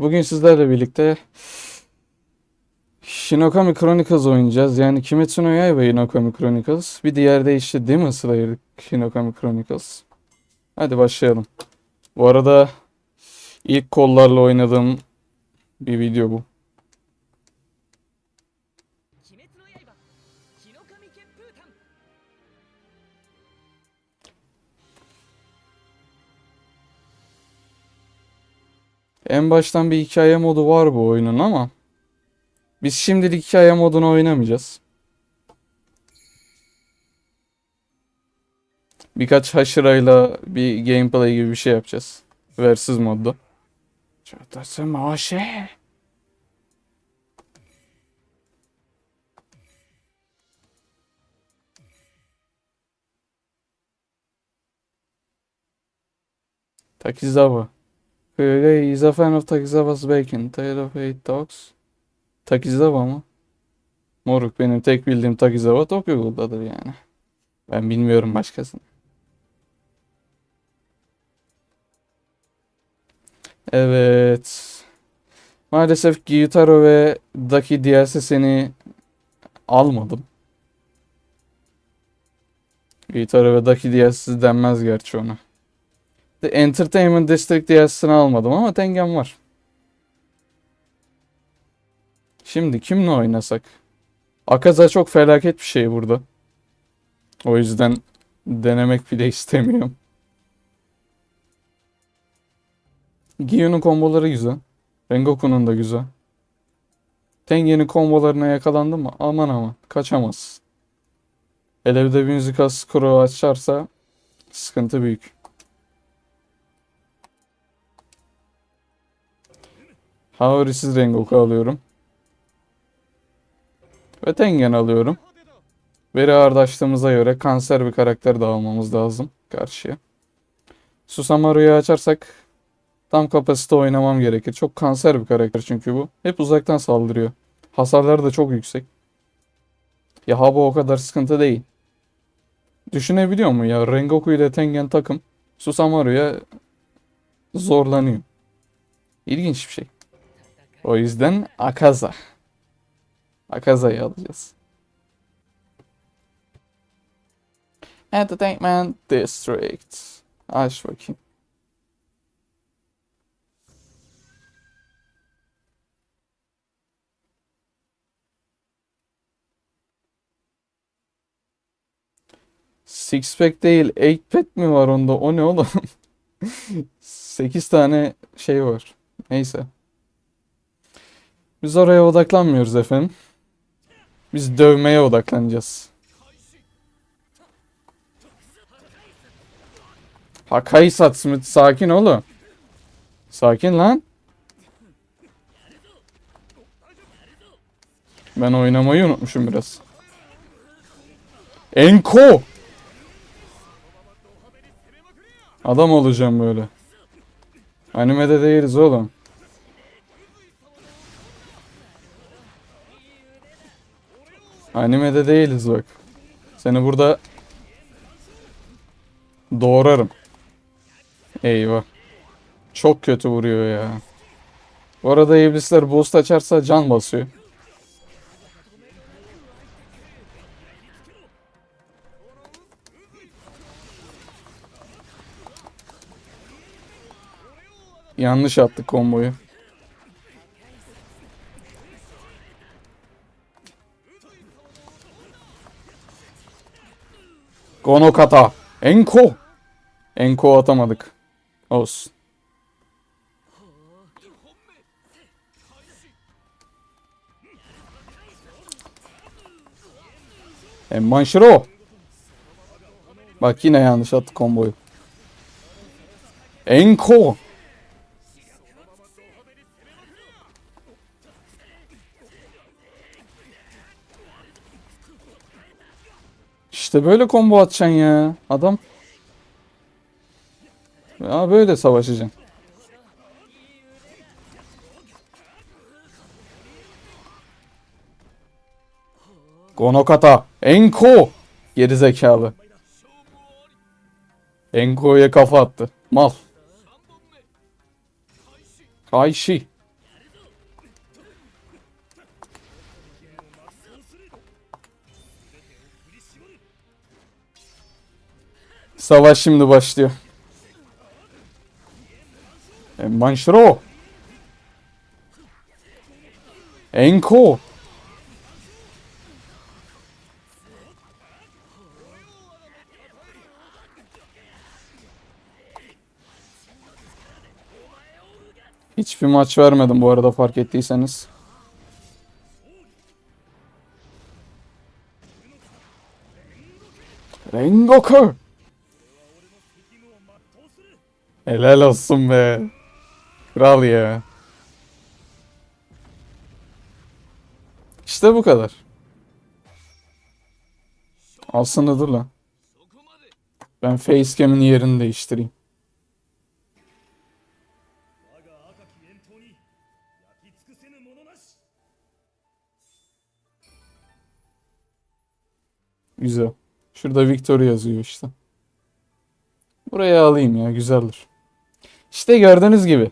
Bugün sizlerle birlikte Shinokami Chronicles oynayacağız. Yani Kimetsu no Yaiba Shinokami Chronicles. Bir diğer de işte Demon Slayer Shinokami Chronicles. Hadi başlayalım. Bu arada ilk kollarla oynadığım bir video bu. En baştan bir hikaye modu var bu oyunun ama biz şimdilik hikaye modunu oynamayacağız. Birkaç haşırayla bir gameplay gibi bir şey yapacağız. Versiz modda. Çatası maşe. Takizawa. Hey, is a fan of Takizawa's bacon. Tale of Eight Dogs. Takizawa mı? Moruk benim tek bildiğim Takizawa Tokyo Ghoul'dadır yani. Ben bilmiyorum başkasını. Evet. Maalesef Gyutaro ve Daki DLC'sini almadım. Gyutaro ve Daki DLC'si denmez gerçi ona. The Entertainment District DLC'sini almadım ama Tengen var. Şimdi kimle oynasak? Akaza çok felaket bir şey burada. O yüzden denemek bile istemiyorum. Giyun'un komboları güzel. Rengoku'nun da güzel. Tengen'in kombolarına yakalandım mı? Aman aman kaçamaz. Hele bir de bir müzik skoru açarsa sıkıntı büyük. Havarisiz Rengoku alıyorum. Ve Tengen alıyorum. Veri ağırdaştığımıza göre kanser bir karakter de almamız lazım karşıya. Susamaru'yu açarsak tam kapasite oynamam gerekir. Çok kanser bir karakter çünkü bu. Hep uzaktan saldırıyor. Hasarları da çok yüksek. Ya Habo o kadar sıkıntı değil. Düşünebiliyor mu ya Rengoku ile Tengen takım Susamaru'ya zorlanıyor. İlginç bir şey. O yüzden Akaza. Akaza'yı alacağız. Entertainment District. Aç bakayım. Six pack değil, eight pack mi var onda? O ne oğlum? 8 tane şey var. Neyse. Biz oraya odaklanmıyoruz efendim. Biz dövmeye odaklanacağız. Hakai Satsumit sakin oğlum. Sakin lan. Ben oynamayı unutmuşum biraz. Enko. Adam olacağım böyle. Animede değiliz oğlum. Animede değiliz bak. Seni burada doğrarım. Eyvah. Çok kötü vuruyor ya. Bu arada iblisler boost açarsa can basıyor. Yanlış attık komboyu. Gono kata. Enko. Enko atamadık. Olsun. Manşiro. Bak yine yanlış attık komboyu. Enko. İşte böyle combo atacaksın ya. Adam. Ya böyle savaşacaksın. Gonokata. Enko. Geri zekalı. Enko'ya kafa attı. Mal. Kaishi. Savaş şimdi başlıyor. Manşro. Enko. Hiçbir maç vermedim bu arada fark ettiyseniz. Rengoku. Helal olsun be. Kral ya. İşte bu kadar. Aslında dur lan. Ben facecam'in yerini değiştireyim. Güzel. Şurada Victoria yazıyor işte. Buraya alayım ya güzeldir. İşte gördüğünüz gibi.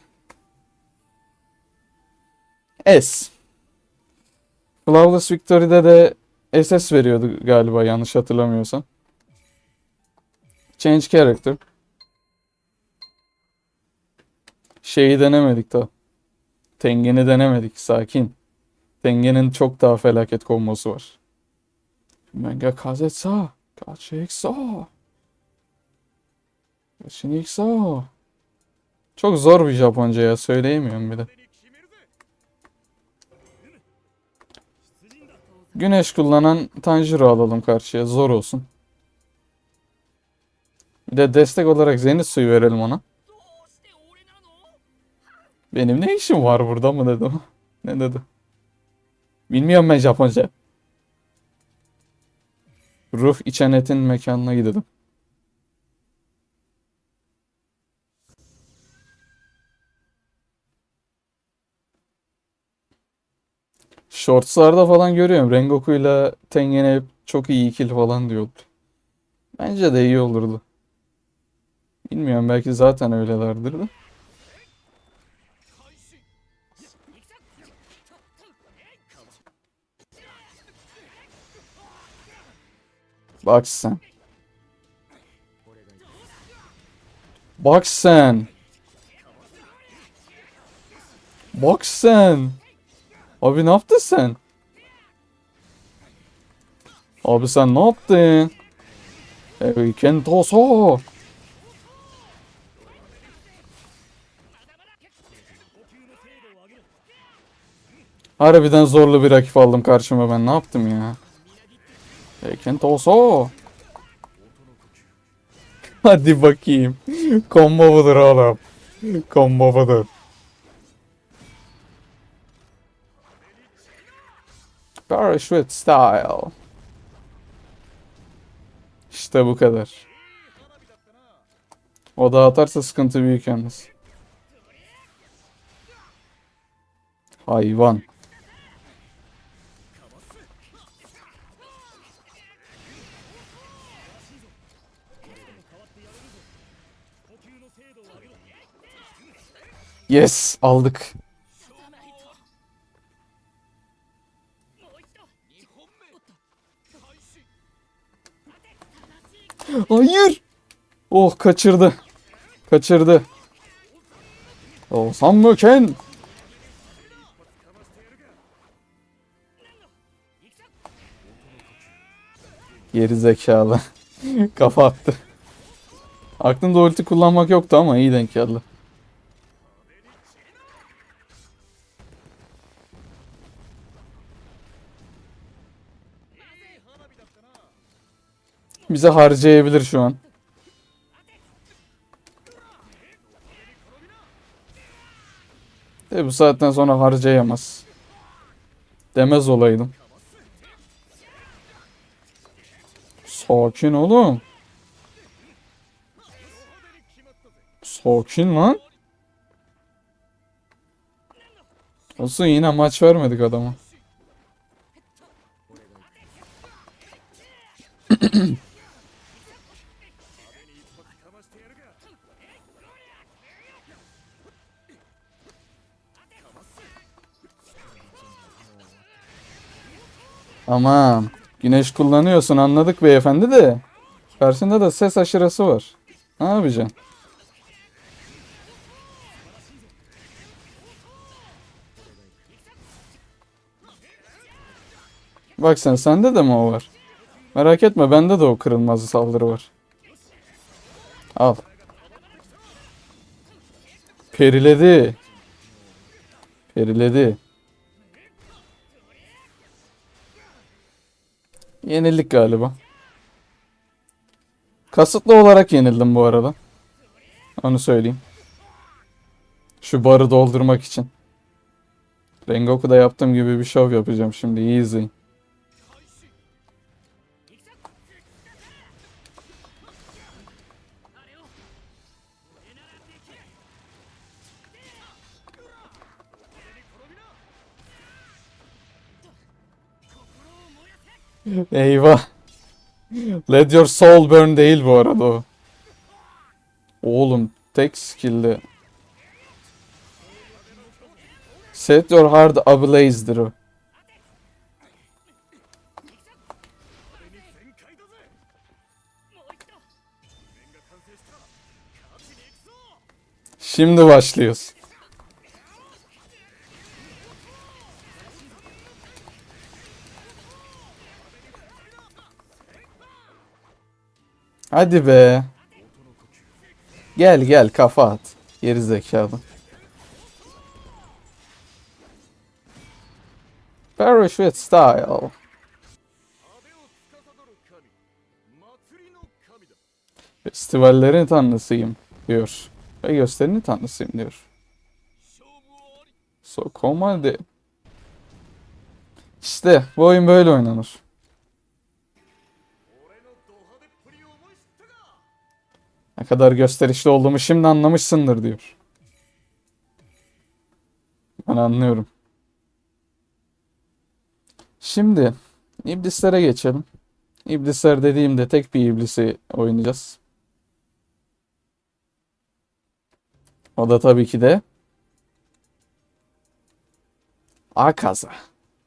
S. Flawless Victory'de de SS veriyordu galiba yanlış hatırlamıyorsam. Change Character. Şeyi denemedik daha. Tengen'i denemedik sakin. Tengen'in çok daha felaket kombosu var. Manga kazetsa. Kaçeksa. Kaçeksa. Çok zor bir Japonca ya söyleyemiyorum bir de. Güneş kullanan Tanjiro alalım karşıya zor olsun. Bir de destek olarak zenit suyu verelim ona. Benim ne işim var burada mı dedim. ne dedi? Bilmiyorum ben Japonca. Ruh içenetin mekanına gidelim. Shorts'larda falan görüyorum. Rengoku ile Tengen'e çok iyi ikili falan diyorlar. Bence de iyi olurdu. Bilmiyorum belki zaten öylelerdir de. Bak sen. Bak sen. Bak sen. Abi ne yaptın sen? Abi sen ne yaptın? Ey Kentoso. Harbiden zorlu bir rakip aldım karşıma ben ne yaptım ya? Ey Kentoso. Hadi bakayım. Combo budur oğlum. Combo budur. Parachute style. İşte bu kadar. O da atarsa sıkıntı büyük yalnız. Hayvan. Yes aldık. Hayır. Oh kaçırdı. Kaçırdı. Oh Sammuken. Geri zekalı. Kafa attı. Aklımda ulti kullanmak yoktu ama iyi denk geldi. Bize harcayabilir şu an. De bu saatten sonra harcayamaz. Demez olaydım. Sakin oğlum. Sakin lan. Olsun yine maç vermedik adama. Aman. Güneş kullanıyorsun anladık beyefendi de. Karşında da ses aşırısı var. Ne yapacaksın? Bak sen sende de mi o var? Merak etme bende de o kırılmaz saldırı var. Al. Periledi. Periledi. Yenildik galiba. Kasıtlı olarak yenildim bu arada. Onu söyleyeyim. Şu barı doldurmak için. Rengoku'da yaptığım gibi bir şov yapacağım şimdi. İyi izleyin. Eyvah. Let your soul burn değil bu arada o. Oğlum tek skill'de. Set your heart ablaze'dir o. Şimdi başlıyoruz. Hadi be. Gel gel kafa at. Geri zekalı. Parachute style. Festivallerin tanrısıyım diyor. Ve gösterinin tanrısıyım diyor. Sokomade. İşte bu oyun böyle oynanır. Ne kadar gösterişli olduğumu şimdi anlamışsındır diyor. Ben anlıyorum. Şimdi iblislere geçelim. İblisler dediğimde tek bir iblisi oynayacağız. O da tabii ki de Akaza.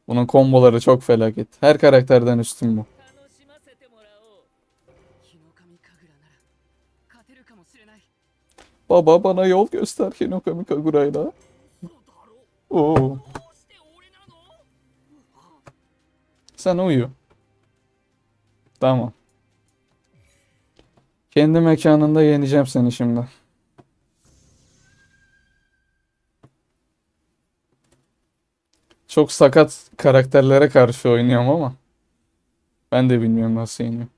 Bunun komboları çok felaket. Her karakterden üstün bu. Baba bana yol göster Hinokami Kagura'yla. Oo. Sen uyu. Tamam. Kendi mekanında yeneceğim seni şimdi. Çok sakat karakterlere karşı oynuyorum ama ben de bilmiyorum nasıl yeniyorum.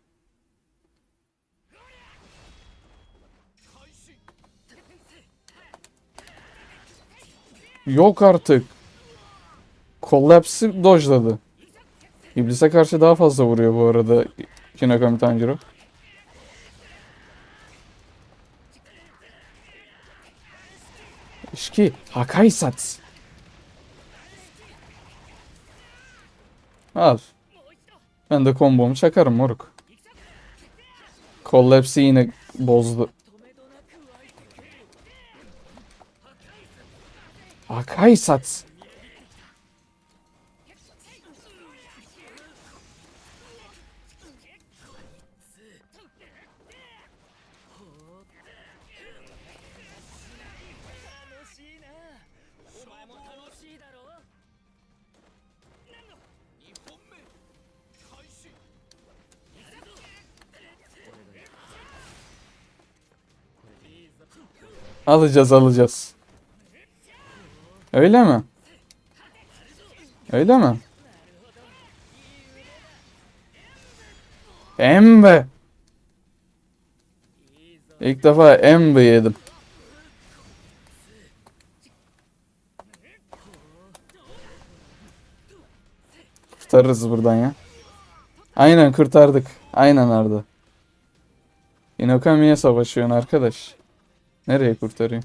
Yok artık. Collapse'i dojladı. İblise karşı daha fazla vuruyor bu arada Hinokami Tanjiro. İşki Hakai Satsu. Al. Ben de kombomu çakarım moruk. Collapse'i yine bozdu. Hakai Satsu. 楽しいなお前も楽しいだろ2本目開始 Alacağız alacağız. Öyle mi? Öyle mi? Embe. İlk defa embe yedim. Kurtarırız buradan ya. Aynen kurtardık. Aynen Arda. Inokami'ye savaşıyorsun arkadaş. Nereye kurtarayım?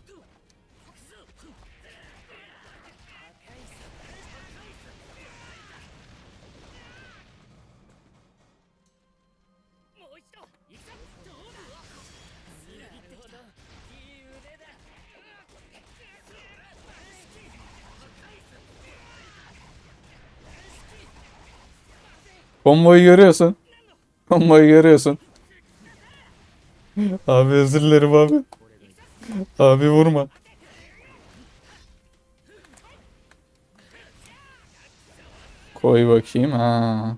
Konvoyu görüyorsun. Konvoyu görüyorsun. Abi özür dilerim abi. Abi vurma. Koy bakayım. Ha.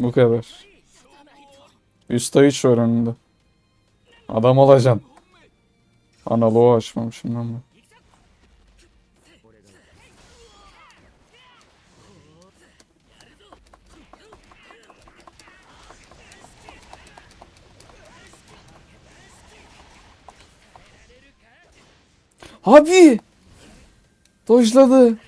Bu kadar. Üsta 3 var önünde. Adam olacaksın. Analoğu açmamışım ben bak. Abi! Dojladı.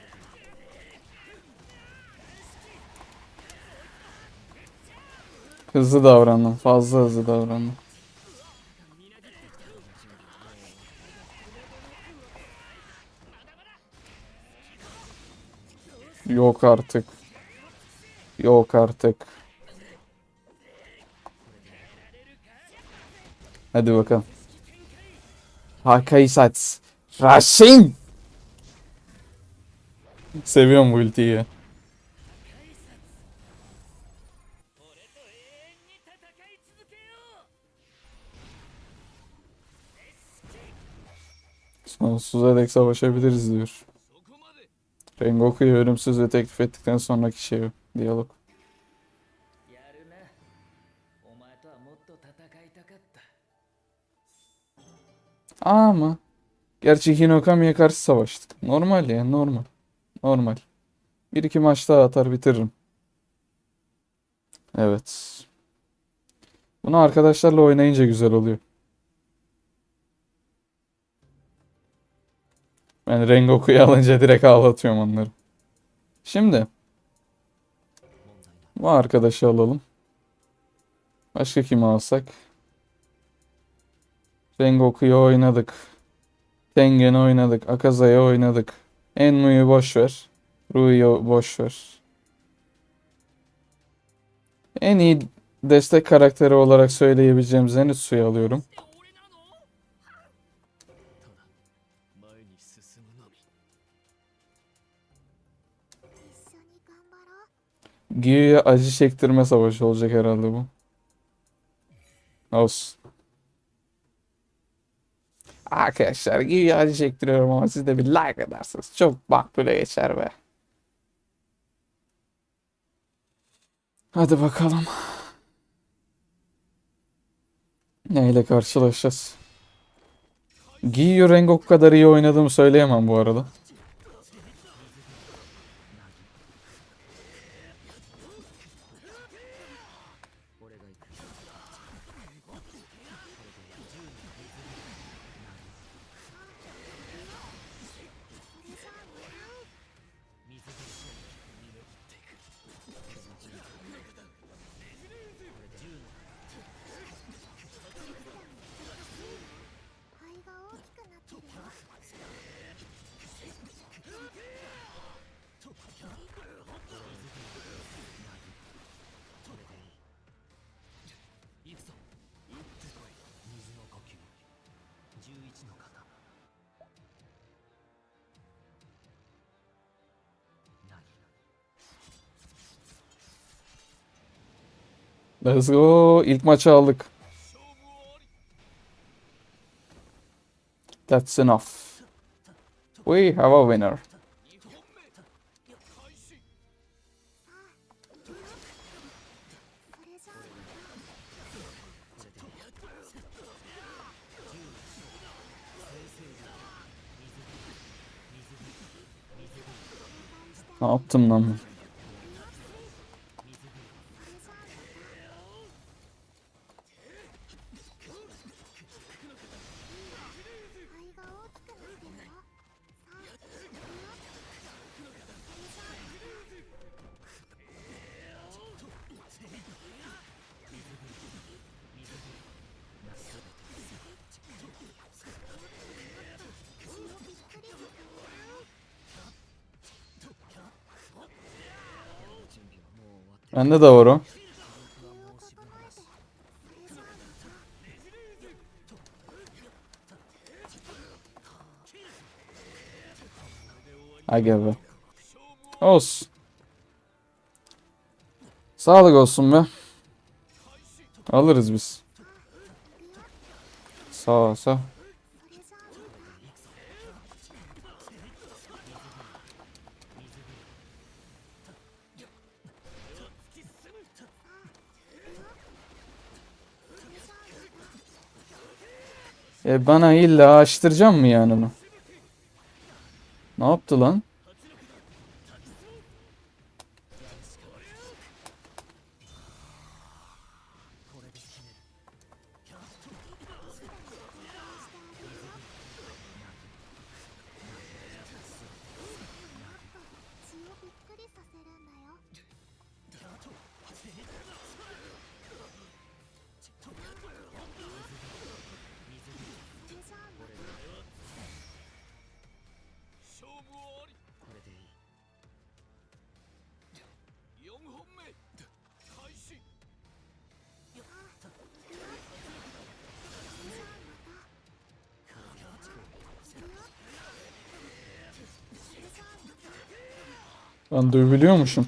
Hızlı davrandım. Fazla hızlı davrandım. Yok artık. Yok artık. Hadi bakalım. Hakai Sats. Raşin! Seviyorum bu ultiyi. Sonsuza dek savaşabiliriz diyor. Rengoku'yu ölümsüz ve teklif ettikten sonraki şey diyalog. Ama gerçi Hinokami'ye karşı savaştık. Normal ya normal. Normal. Bir iki maç daha atar bitiririm. Evet. Bunu arkadaşlarla oynayınca güzel oluyor. Ben Rengoku'yu alınca direkt ağlatıyorum onları. Şimdi bu arkadaşı alalım. Başka kimi alsak? Rengoku'yu oynadık. Tengen'i oynadık. Akaza'ya oynadık. Enmu'yu boş ver. Rui'yi boş ver. En iyi destek karakteri olarak söyleyebileceğim Zenitsu'yu alıyorum. Gyu'ya acı çektirme savaşı olacak herhalde bu. Olsun. Arkadaşlar Gyu'ya acı çektiriyorum ama siz de bir like edersiniz. Çok makbule geçer be. Hadi bakalım. Neyle karşılaşacağız? Giyu Rengoku kadar iyi oynadığımı söyleyemem bu arada. 11の型なぎ Let's go. İlk maçı aldık. That's enough. We have a winner. Ne yaptım lan Bende de var o. Aga be. Olsun. Sağlık olsun be. Alırız biz. Sağ sağ. E bana illa açtıracağım mı yani onu? Ne yaptı lan? Ben dövülüyormuşum.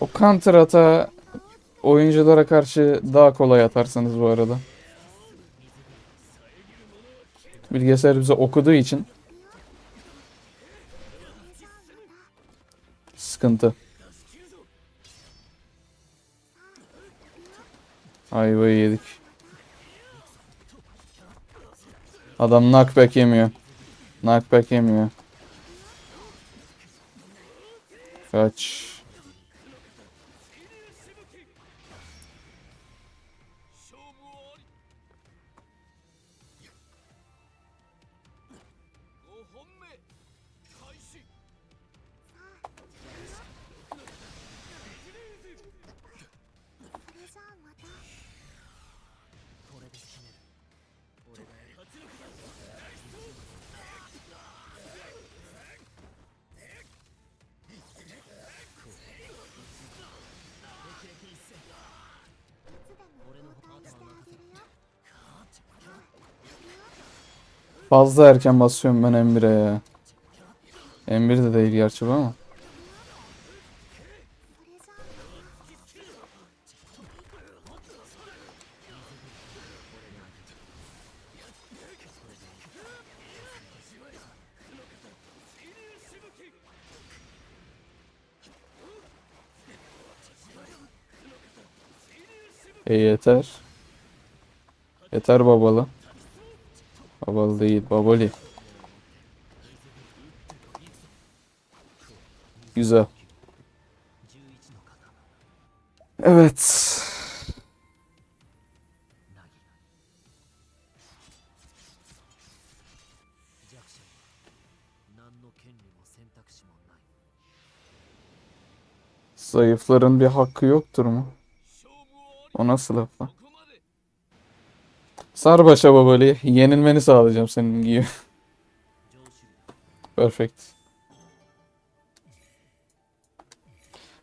O counter ata oyunculara karşı daha kolay atarsınız bu arada. Bilgisayar bize okuduğu için sıkıntı. Ayvayı yedik. Adam knockback yemiyor. Knockback yemiyor. Kaç. Fazla erken basıyorum ben M1'e ya. M1 de değil gerçi bu ama. E yeter. Yeter babalı. Babalı değil babali. Güzel. Evet. Zayıfların bir hakkı yoktur mu? O nasıl laf? Sar Sarbaşa babalı yenilmeni sağlayacağım senin gibi. Perfect.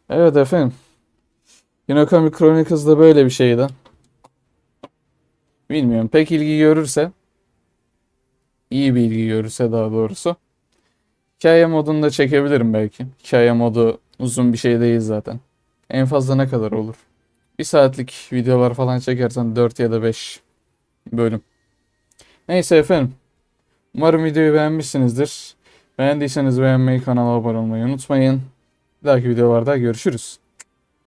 Evet efendim. Yinokami Chronicles da böyle bir şeydi. Bilmiyorum. Pek ilgi görürse iyi bir ilgi görürse daha doğrusu hikaye modunda çekebilirim belki. Hikaye modu uzun bir şey değil zaten. En fazla ne kadar olur? Bir saatlik videolar falan çekersen 4 ya da 5 bölüm. Neyse efendim. Umarım videoyu beğenmişsinizdir. Beğendiyseniz beğenmeyi, kanala abone olmayı unutmayın. Bir dahaki videolarda görüşürüz.